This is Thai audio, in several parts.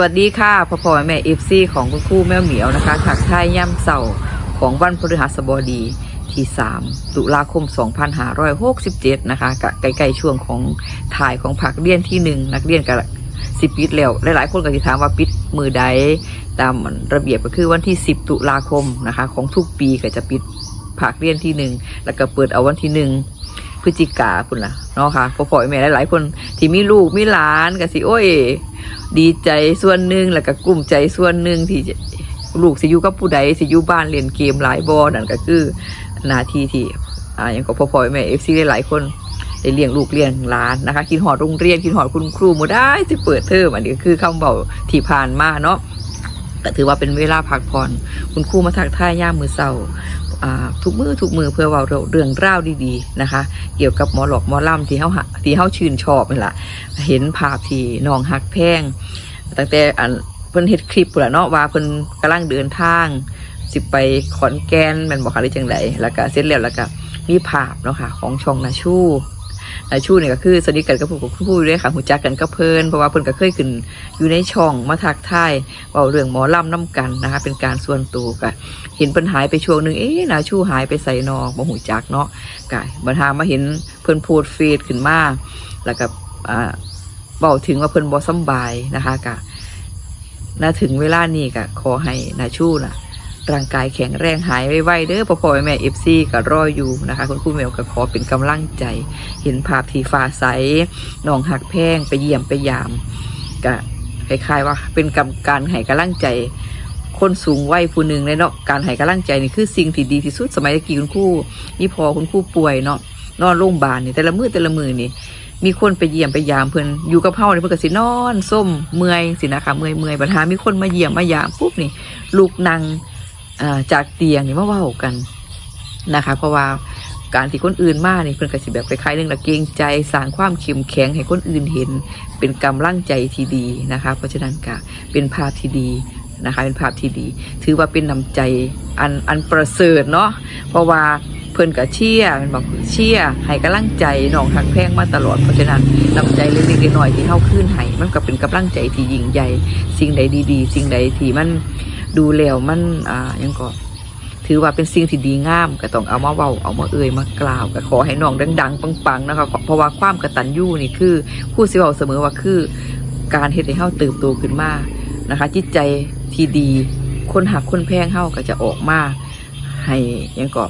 วัสดีค่ะพ่อพ่อแม่เอฟซีของคุณครูแม่เหมียวนะคะถักทายย่ำเสาของวันพฤหัสบดีที่ 3 ตุลาคม 2567 นะคะกใกล้ๆช่วงของถ่ายของผักเรียนที่หนึ่งนักเรียนกับสิปิดแล้ว หลายๆ คนก็จะถามว่าปิดมือใด ตามระเบียบก็คือวันที่ 10 ตุลาคมนะคะ ของทุกปีก็จะปิดผักเรียนที่หนึ่งแล้วก็เปิดเอาวันที่หนึ่งพฤศจิกาพุ่นละเนาะค่ะพ่อพ่อแม่หลายๆคนที่มีลูกมีหลานก็สิโอ้ย ดีใจส่วนหนึ่งแล้วก็กลุ้มใจส่วนหนึ่งที่ลูกสิอยู่กับผู้ใดสิอยู่บ้านเล่นเกมหลายบอนั่นก็คือหนาทีที่อ่าอย่างก็พ่อพ่อแม่เอฟซีหลายคนได้เลี้ยงลูกเลี้ยงหลานนะคะกินหอดโรงเรียนกินหอดคุณครูหมดได้สิเปิดเทอมอันนี้ก็คือคำเบาที่ผ่านมาเนาะก็ถือว่าเป็นเวลาพักผ่อนคุณครูมาทักทายย่ามมือเศร้าอ่า ทุกมือทุกมือเพื่อเว่าเรื่องราวดีๆนะคะ เกี่ยวกับหมอหลอกหมอล่ำที่เขาหาที่เขาชื่นชอบนี่แหละเห็นภาพที่น้องหักแพงตั้งแต่อันเพิ่นเห็ดคลิปพุ่นเนาะว่าเพิ่นกำลังเดินทาง สิไปขอนแก่นแมนบ่คะหรือจังไรแล้วก็เสร็จแล้วแล้วก็มีภาพเนาะค่ะของช่องนาชูนา ชูเนี่ยก็คือสนิทกันกับผู้กับผู้ด้วยค่ะหูจักกันกับเพลินเพราะว่าเพิ่นก็เคยขึ้นอยู่ในช่องมาทักทายเว้าเรื่องหมอลำน้กันนะคะ เป็นการส่วนตัวก็เห็นเพิ่นหายไปช่วงหนึ่งเอ๊ะนาชูหายไปใส่นอบ่หูจักเนาะก็บัดหามาเห็นเพิ่นโพสต์เฟซขึ้นมาแล้วก็อ่าบอกถึงว่าเพิ่นบอสำบายนะคะกะน่าถึงเวลานี้กะขอให้นาชูน่ะ ร่างกายแข็งแรงหายไวๆเด้อพ่อพ่อแม่เอฟซีก็รออยู่นะคะ คุณครูเมลก็ขอเป็นกำลังใจ เห็นภาพที่ฟ้าใสน้องหักแพงไปเยี่ยมไปยามกะคล้ายๆว่าเป็นกำการให้กำลังใจคนสูงวัยผู้หนึ่งเลยเนาะการให้กำลังใจนี่คือสิ่งที่ดีที่สุดสมัยตะกี้คุณครูนี่พอคุณครูป่วยเนาะนอนโรงพยาบาลนี่แต่ละมือแต่ละมือนี่ มีคนไปเยี่ยมไปยามเพิ่อนอยู่กับเฮาเนี่ยเพิ่อนก็สินอน ส้มเมื่อยสินะคะเมื่อยเมื่อยปัญหามีคนมาเยี่ยมมายามปุ๊บนี่ลูกนั่ง จากเตียงนี่มาว้ากันนะคะ เพราะว่าการที่คนอื่นมานี่เพิ่อนก็สิแบบคล้ายๆนึงละเกงใจสร้างความเข้มแข็งให้คนอื่นเห็น เป็นกำลังใจที่ดีนะคะ เพราะฉะนั้นก็เป็นภาพที่ดีนะคะ เป็นภาพที่ดี ถือว่าเป็นน้ำใจอันอันประเสริฐเนาะเพราะว่าเพิ่อนก็เชียร์มันบอกเชียร์ให้กำลังใจน้องหักแพงมาตลอดเพราะฉะนั้นน้ำใจเล็กๆน้อยๆที่เฮาขึ้นให้มันก็เป็นกำลังใจที่ยิ่งใหญ่ สิ่งใดดี ๆ สิ่งใดที่มัน ดูแล้วมันอ่ายังก็ถือว่าเป็นสิ่งที่ดีงามก็ต้องเอามาเว้าเอามาเอ่ยมากล่าวก็ขอให้น้องดัง ๆ ปังๆนะคะเพราะว่าความกระตัญญูนี่คือผู้สิเว้าเสมอว่าคือ การเฮ็ดให้เฮาเติบโตขึ้นมานะคะ จิตใจที่ดี คนหักคนแพงเฮาก็จะออกมาให้ยังก็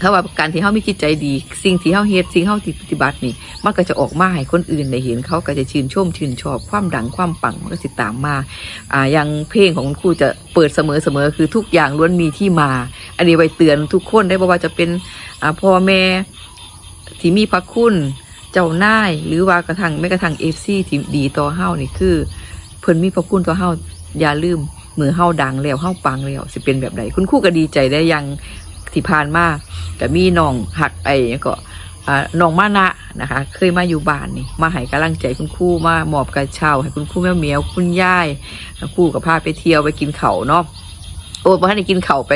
ถ้าว่าการที่เขามีจิตใจดี สิ่งที่เขาเฮ็ดสิ่งเขาที่ปฏิบัตินี่ มันก็จะออกมาให้คนอื่นได้เห็นเขาก็จะชื่นชมชื่นชอบความดังความปังมันก็สิตามมาอ่าอย่างเพลงของคุณครูจะเปิดเสมอเสมอคือทุกอย่างล้วนมีที่มา อันนี้ไว้เตือนทุกคนได้บ่ว่าจะเป็นอ่าพ่อแม่ที่มีพระคุณเจ้านายหรือว่ากระทั่งแม้กระทั่งเอฟซีที่ดีต่อเฮานี่คือ เพิ่นมีพระคุณต่อเฮาอย่าลืมมือเฮาดังแล้วเฮาปังแล้วสิเป็นแบบใดคุณครูก็ดีใจได้ยังที่ผ่านมาก็มีน้องหักไอ้ก็ น้องมานะนะคะ เคยมาอยู่บ้านนี่ มาให้กำลังใจคุณครูมามอบกระเช้าให้คุณครูแม่เมียวคุณย่ายครูกับพาไปเที่ยวไปกินเขาเนาะโอ้พอให้กินเขาไป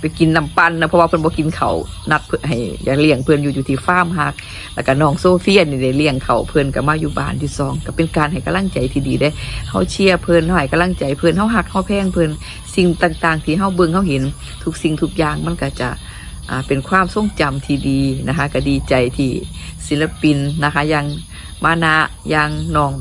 ไปกินน้ำปั้นนะเพราะว่าเพิ่อนบ่กินเขานัดเพื่อให้อยากเลี้ยงเพื่อนอยู่อยู่ที่ฟาร์มฮักแล้วก็น้องโซเฟียนี่ได้เลี้ยงเขาเพื่อนก็มาอยู่บ้านที่ซองก็เป็นการให้กำลังใจที่ดีได้เฮาเชียร์เพื่อนเฮาให้กำลังใจเพื่อนเฮาหักเฮาแพงเพื่อนสิ่งต่าง ๆ ที่เฮาเบิ่งเฮาเห็นทุกสิ่งทุกอย่างมันก็จะ เป็นความทรงจำที่ดีนะคะก็ดีใจที่ศิลปินนะคะย่างมานะย่างน้อง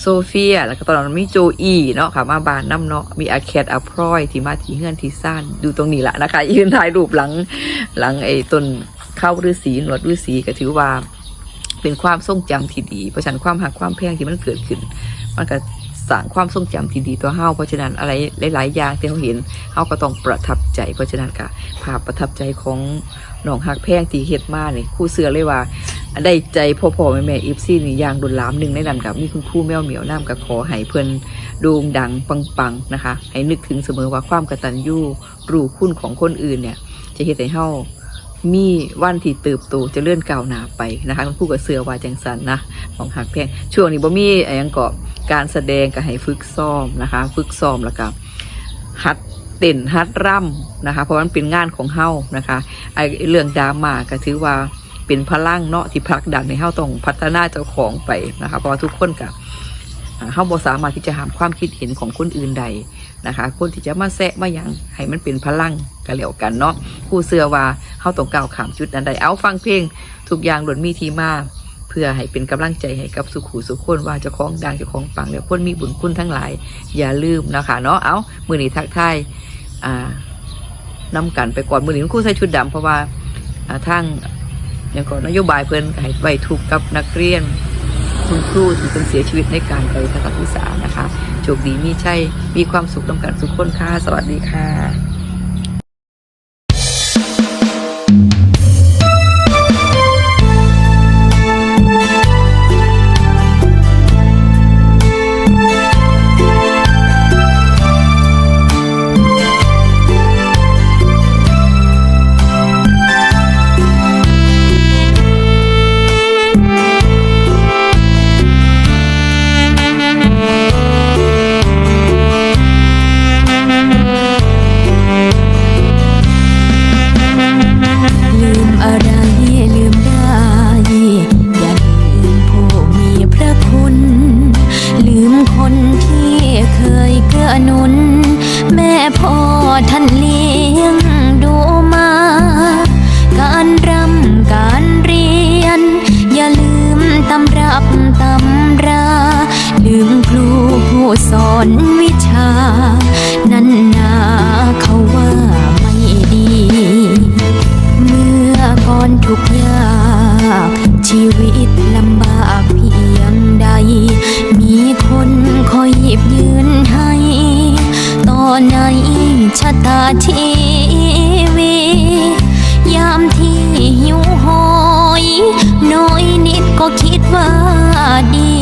โซเฟีย แล้วก็ตอนนั้นมีโจอีเนาะค่ะมาบานน้ำเนาะมีอาแคดอาพรอยที่มาที่เฮือนที่ซ่านดูตรงนี้แหละนะคะยืนถ่ายรูปหลังหลังไอ้ต้นข้าฤาษีหนวดฤาษีก็ถือว่าเป็นความทรงจำที่ดี เพราะฉะนั้นความหักความแพงที่มันเกิดขึ้น มันก็ สร้างความทรงจำที่ดีตัวเฮาเพราะฉะนั้นอะไรหลาย ๆ อย่างที่เขาเห็นเฮาก็ต้องประทับใจ เพราะฉะนั้นก็ภาพประทับใจของน้องหักแพงที่เฮ็ดมาเนี่ยคู่เสือเลยว่าได้ใจพ่อพ่อแม่แม่อีฟซี่นี่อย่างดุลามหนึ่งในนั้นกับมีคุณครูแมวเหมียวน้ำกับขอให้เพิ่นโด่งดังปังๆนะคะ ให้นึกถึงเสมอว่าความกตัญญูรู้คุณของคนอื่นเนี่ย จะเฮ็ดให้เฮามีวันที่เติบโตจะเลื่อนก้าวหน้าไปนะคะคุณครูกับเสือว่าจังสันนะของหักแพงช่วงนี้บ่มีอะไรยังเกาะ การแสดงก็ให้ฝึกซ้อมนะคะ ฝึกซ้อมแล้วก็ฮัดเต้นฮัดร่ำนะคะ เพราะมันเป็นงานของเฮานะคะไอ้เรื่องดราม่าก็ถือว่าเป็นพลังเนาะที่ผลักดันให้เฮาต้องพัฒนาเจ้าของไปนะคะ เพราะทุกคนกับอ่าเฮาบ่สามารถที่จะห้ามความคิดเห็นของคนอื่นใดนะคะ คนที่จะมาแซะมาหยังให้มันเป็นพลังกันแล้วกันเนาะครูเชื่อว่าเฮาต้องก้าวข้ามจุดนั้นได้เอาฟังเพลงทุกอย่างหล้วนมีทีมา เพื่อให้เป็นกำลังใจให้กับสุขูสุขคนว่าเจ้าของดังเจ้าของปังแล้วคนมีบุญคุณทั้งหลาย อย่าลืมนะคะเนาะเอามือนี้ทักทายอ่านำกันไปก่อนมือนี้คุณครูใส่ชุดดำเพราะว่าอ่าทางอย่างก่อนนโยบายเพิ่อนให้ไว้ทุกกับนักเรียนคุณครูที่เป็นเสียชีวิตในการไปทัศนศึกษานะคะโชคดีมีใชัยมีความสุขนำกันทุกคนค่ะสวัสดีค่ะ ก่อนทุกยากชีวิตลำบากเพียงใด มีคนคอยหยิบยืนให้ตอนไหนชะตาทีวียามที่หิวโหย น้อยนิดก็คิดว่าดี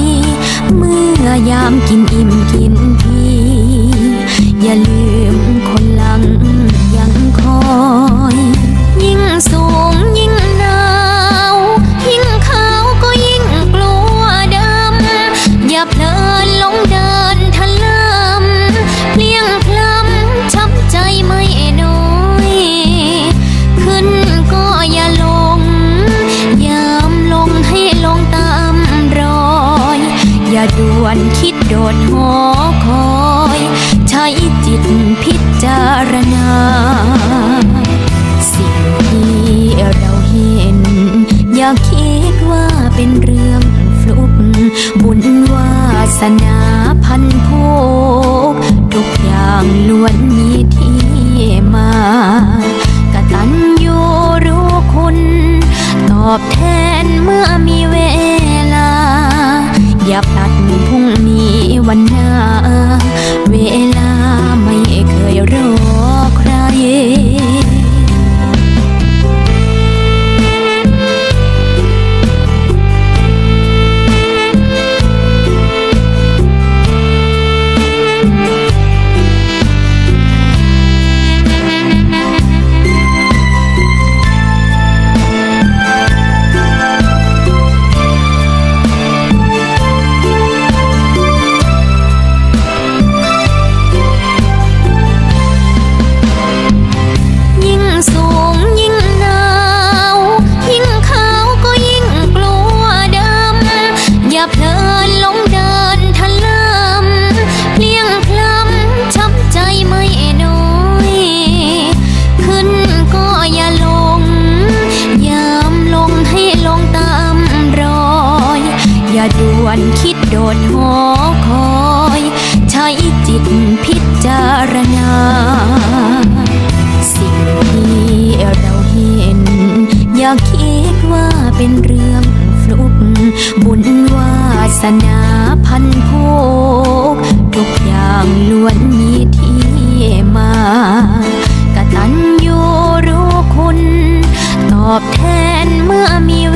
เมื่อยามกินอิ่มกินพีอย่าลืมคนหลังยังคอย สนาพันโพกทุกอย่างล้วนมีที่มากตัญญูรู้คุณ ตอบแทนเมื่อมีเวลา อย่าพลัดพรุ่งนี้วันหน้าเวลา เป็นเรื่องฟลุกบุญวาสนาพันโพกทุกอย่างล้วนมีที่มากตันยูรู้คุณ ตอบแทนเมื่อมีเว